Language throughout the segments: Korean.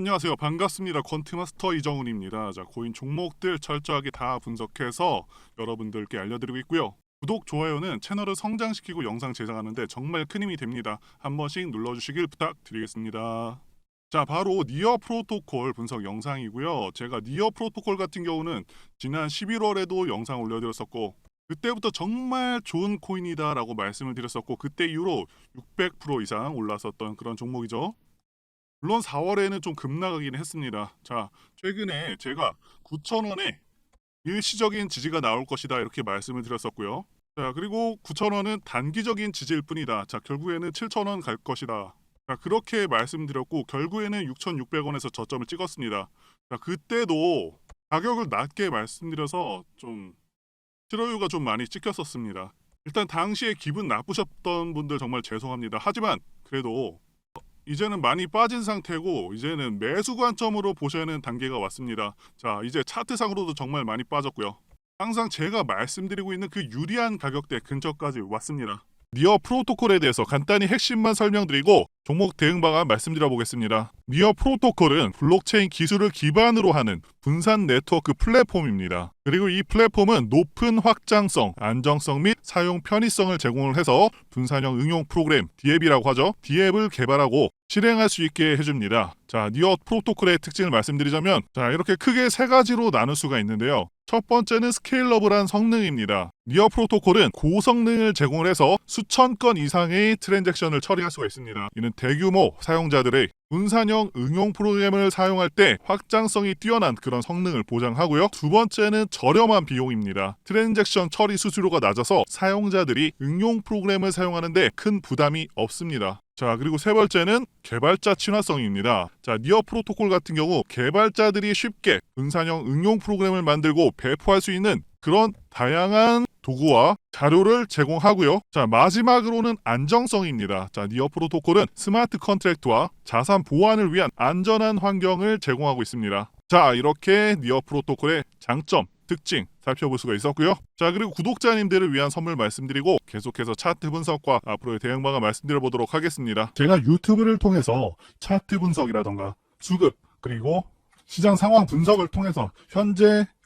안녕하세요. 반갑습니다. 권트마스터 이정훈입니다. 자, 고인 종목들 철저하게 다 분석해서 여러분들께 알려드리고 있고요. 구독, 좋아요는 채널을 성장시키고 영상 제작하는데 정말 큰 힘이 됩니다. 한 번씩 눌러주시길 부탁드리겠습니다. 자, 바로 니어 프로토콜 분석 영상이고요. 제가 니어 프로토콜 같은 경우는 지난 11월에도 영상 올려드렸었고 그때부터 정말 좋은 코인이다라고 말씀을 드렸었고 그때 이후로 600% 이상 올랐었던 그런 종목이죠. 물론 4월에는 좀 급락하긴 했습니다. 자, 최근에 제가 9,000원에 일시적인 지지가 나올 것이다 이렇게 말씀을 드렸었고요. 자, 그리고 9,000원은 단기적인 지지일 뿐이다. 자, 결국에는 7,000원 갈 것이다. 자, 그렇게 말씀드렸고 결국에는 6,600원에서 저점을 찍었습니다. 자, 그때도 가격을 낮게 말씀드려서 좀 실효유가 좀 많이 찍혔었습니다. 일단 당시에 기분 나쁘셨던 분들 정말 죄송합니다. 하지만 그래도 이제는 많이 빠진 상태고 이제는 매수 관점으로 보셔야 하는 단계가 왔습니다. 자, 이제 차트상으로도 정말 많이 빠졌고요. 항상 제가 말씀드리고 있는 그 유리한 가격대 근처까지 왔습니다. 니어 프로토콜에 대해서 간단히 핵심만 설명드리고 종목 대응 방안 말씀드려 보겠습니다. 니어 프로토콜은 블록체인 기술을 기반으로 하는 분산 네트워크 플랫폼입니다. 그리고 이 플랫폼은 높은 확장성, 안정성 및 사용 편의성을 제공을 해서 분산형 응용 프로그램 디앱이라고 하죠. 디앱을 개발하고 실행할 수 있게 해줍니다. 자, 니어 프로토콜의 특징을 말씀드리자면 자, 이렇게 크게 세 가지로 나눌 수가 있는데요. 첫 번째는 스케일러블한 성능입니다. 니어 프로토콜은 고성능을 제공을 해서 수천 건 이상의 트랜잭션을 처리할 수가 있습니다. 이는 대규모 사용자들의 분산형 응용 프로그램을 사용할 때 확장성이 뛰어난 그런 성능을 보장하고요. 두 번째는 저렴한 비용입니다. 트랜잭션 처리 수수료가 낮아서 사용자들이 응용 프로그램을 사용하는데 큰 부담이 없습니다. 자, 그리고 세 번째는 개발자 친화성입니다. 자, 니어 프로토콜 같은 경우 개발자들이 쉽게 분산형 응용 프로그램을 만들고 배포할 수 있는 그런 다양한 도구와 자료를 제공하고요. 자, 마지막으로는 안정성입니다. 자, 니어 프로 토콜은 스마트 컨트랙트와 자산 보안을 위한 안전한 환경을 제공하고 있습니다. 자, 이렇게 니어 프로토콜의 장점, 특징 살펴볼 수가 있었고요. 자, 그리고 구독자님들을 위한 선물 말씀드리고 계속해서 차트 분석과 앞으로의 대응 방안 말씀드려 보도록 하겠습니다. 제가 유튜브를 통해서 차트 분석이라던가 수급 그리고 시장 상황 분석을 통해서 현재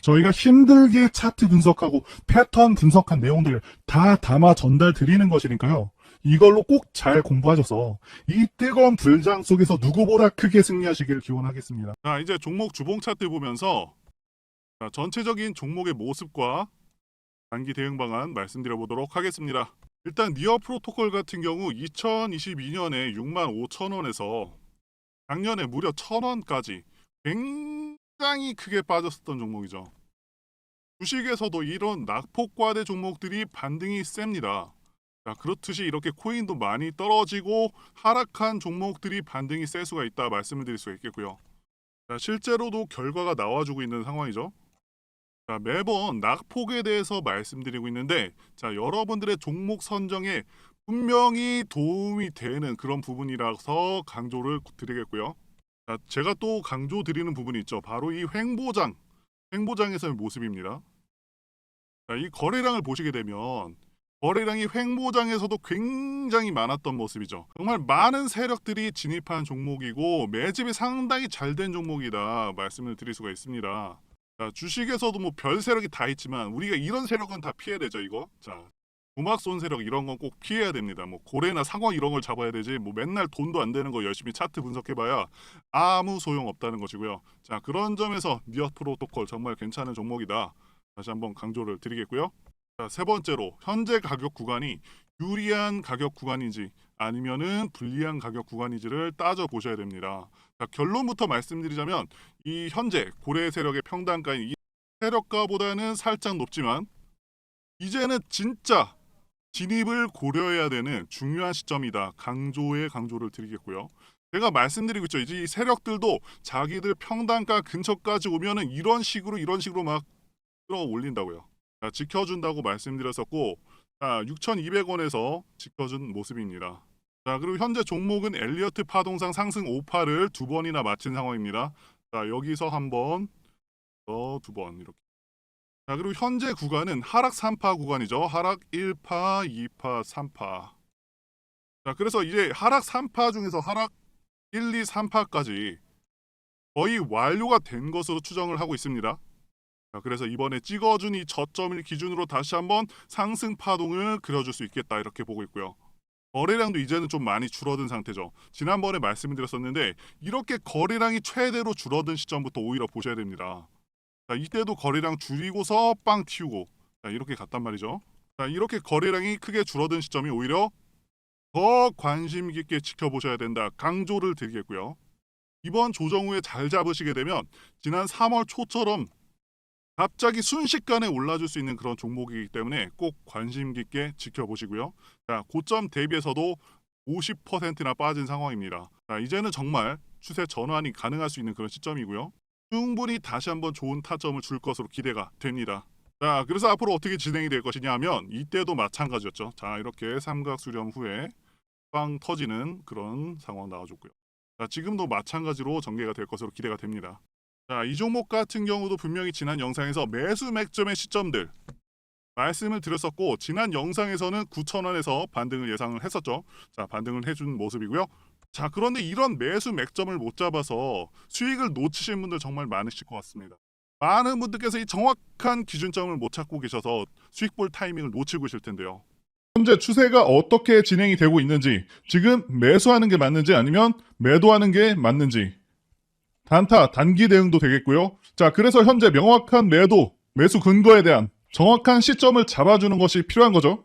저희가 힘들게 차트 분석하고 패턴 분석한 내용들 다 담아 전달 드리는 것이니까요. 이걸로 꼭 잘 공부하셔서 이 뜨거운 불장 속에서 누구보다 크게 승리하시길 기원하겠습니다. 자, 이제 종목 주봉 차트 보면서 자, 전체적인 종목의 모습과 단기 대응 방안 말씀드려 보도록 하겠습니다. 일단 니어 프로토콜 같은 경우 2022년에 6만 5천 원에서 작년에 무려 1천 원까지 굉장히 크게 빠졌었던 종목이죠. 주식에서도 이런 낙폭과대 종목들이 반등이 셉니다. 자, 그렇듯이 이렇게 코인도 많이 떨어지고 하락한 종목들이 반등이 셀 수가 있다 말씀을 드릴 수가 있겠고요. 자, 실제로도 결과가 나와주고 있는 상황이죠. 자, 매번 낙폭에 대해서 말씀드리고 있는데 자, 여러분들의 종목 선정에 분명히 도움이 되는 그런 부분이라서 강조를 드리겠고요. 자, 제가 또 강조 드리는 부분이 있죠. 바로 이 횡보장, 횡보장에서의 모습입니다. 자, 이 거래량을 보시게 되면 거래량이 횡보장에서도 굉장히 많았던 모습이죠. 정말 많은 세력들이 진입한 종목이고 매집이 상당히 잘 된 종목이다 말씀을 드릴 수가 있습니다. 자, 주식에서도 뭐 별 세력이 다 있지만 우리가 이런 세력은 다 피해야 되죠, 이거. 자, 우막손 세력 이런 건 꼭 피해야 됩니다. 뭐 고래나 상어 이런 걸 잡아야 되지. 뭐 맨날 돈도 안 되는 거 열심히 차트 분석해봐야 아무 소용 없다는 것이고요. 자, 그런 점에서 니어 프로토콜 정말 괜찮은 종목이다. 다시 한번 강조를 드리겠고요. 자, 세 번째로 현재 가격 구간이 유리한 가격 구간인지 아니면은 불리한 가격 구간인지를 따져 보셔야 됩니다. 자, 결론부터 말씀드리자면 이 현재 고래 세력의 평단가인 이 세력가보다는 살짝 높지만 이제는 진짜 진입을 고려해야 되는 중요한 시점이다. 강조에 강조를 드리겠고요. 제가 말씀드리고 있죠. 이제 이 세력들도 자기들 평단가 근처까지 오면은 이런 식으로 이런 식으로 막 끌어 올린다고요. 자, 지켜준다고 말씀드렸었고 자, 6,200원에서 지켜준 모습입니다. 자, 그리고 현재 종목은 엘리어트 파동상 상승 5파를 두 번이나 마친 상황입니다. 자, 여기서 한 번, 더 두 번 이렇게. 자, 그리고 현재 구간은 하락 3파 구간이죠. 하락 1파, 2파, 3파. 자, 그래서 이제 하락 3파 중에서 하락 1, 2, 3파까지 거의 완료가 된 것으로 추정을 하고 있습니다. 자, 그래서 이번에 찍어준 이 저점을 기준으로 다시 한번 상승 파동을 그려줄 수 있겠다 이렇게 보고 있고요. 거래량도 이제는 좀 많이 줄어든 상태죠. 지난번에 말씀드렸었는데 이렇게 거래량이 최대로 줄어든 시점부터 오히려 보셔야 됩니다. 자, 이때도 거래량 줄이고서 빵 튀우고 자, 이렇게 갔단 말이죠. 자, 이렇게 거래량이 크게 줄어든 시점이 오히려 더 관심 깊게 지켜보셔야 된다. 강조를 드리겠고요. 이번 조정 후에 잘 잡으시게 되면 지난 3월 초처럼 갑자기 순식간에 올라줄 수 있는 그런 종목이기 때문에 꼭 관심 깊게 지켜보시고요. 자, 고점 대비해서도 50%나 빠진 상황입니다. 자, 이제는 정말 추세 전환이 가능할 수 있는 그런 시점이고요. 충분히 다시 한번 좋은 타점을 줄 것으로 기대가 됩니다. 자, 그래서 앞으로 어떻게 진행이 될 것이냐 하면 이때도 마찬가지였죠. 자, 이렇게 삼각 수렴 후에 빵 터지는 그런 상황 나와줬고요. 자, 지금도 마찬가지로 전개가 될 것으로 기대가 됩니다. 자, 이 종목 같은 경우도 분명히 지난 영상에서 매수 맥점의 시점들 말씀을 드렸었고 지난 영상에서는 9,000원에서 반등을 예상을 했었죠. 자, 반등을 해준 모습이고요. 자, 그런데 이런 매수 맥점을 못 잡아서 수익을 놓치신 분들 정말 많으실 것 같습니다. 많은 분들께서 이 정확한 기준점을 못 찾고 계셔서 수익 볼 타이밍을 놓치고 계실 텐데요. 현재 추세가 어떻게 진행이 되고 있는지, 지금 매수하는 게 맞는지 아니면 매도하는 게 맞는지, 단타, 단기 대응도 되겠고요. 자, 그래서 현재 명확한 매도, 매수 근거에 대한 정확한 시점을 잡아주는 것이 필요한 거죠.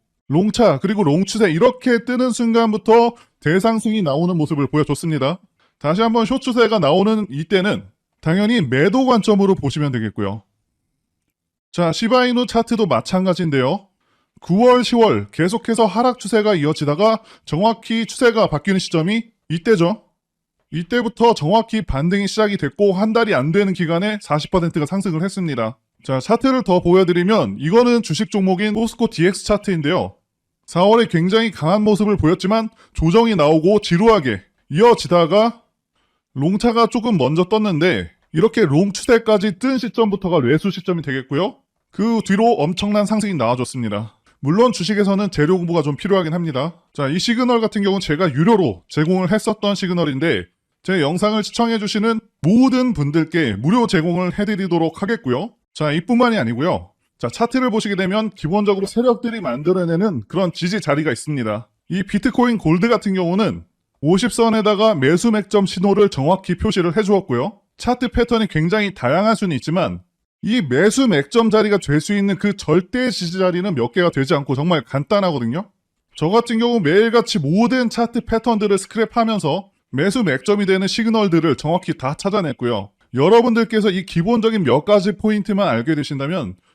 롱차 그리고 롱추세 이렇게 뜨는 순간부터 대상승이 나오는 모습을 보여줬습니다. 다시 한번 쇼추세가 나오는 이때는 당연히 매도 관점으로 보시면 되겠고요. 자, 시바이누 차트도 마찬가지인데요. 9월, 10월 계속해서 하락 추세가 이어지다가 정확히 추세가 바뀌는 시점이 이때죠. 이때부터 정확히 반등이 시작이 됐고 한 달이 안 되는 기간에 40%가 상승을 했습니다. 자, 차트를 더 보여드리면 이거는 주식 종목인 포스코 DX 차트인데요. 4월에 굉장히 강한 모습을 보였지만 조정이 나오고 지루하게 이어지다가 롱차가 조금 먼저 떴는데 이렇게 롱 추세까지 뜬 시점부터가 매수 시점이 되겠고요. 그 뒤로 엄청난 상승이 나와줬습니다. 물론 주식에서는 재료 공부가 좀 필요하긴 합니다. 자, 이 시그널 같은 경우는 제가 유료로 제공을 했었던 시그널인데 제 영상을 시청해주시는 모든 분들께 무료 제공을 해드리도록 하겠고요. 자, 이뿐만이 아니고요. 자, 차트를 보시게 되면 기본적으로 세력들이 만들어내는 그런 지지 자리가 있습니다. 이 비트코인 골드 같은 경우는 50선에다가 매수 맥점 신호를 정확히 표시를 해주었고요. 차트 패턴이 굉장히 다양할 수는 있지만 이 매수 맥점 자리가 될 수 있는 그 절대 지지 자리는 몇 개가 되지 않고 정말 간단하거든요. 저 같은 경우 매일같이 모든 차트 패턴들을 스크랩하면서 매수 맥점이 되는 시그널들을 정확히 다 찾아냈고요. 여러분들께서 이 기본적인 몇 가지 포인트만 알게 되신다면